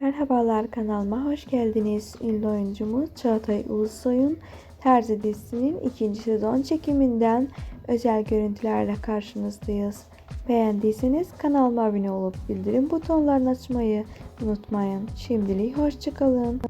Merhabalar kanalıma hoş geldiniz. Ünlü oyuncumuz Çağatay Ulusoy'un Terzi dizisinin ikinci sezon çekiminden özel görüntülerle karşınızdayız. Beğendiyseniz kanalıma abone olup bildirim butonlarını açmayı unutmayın. Şimdilik hoşçakalın.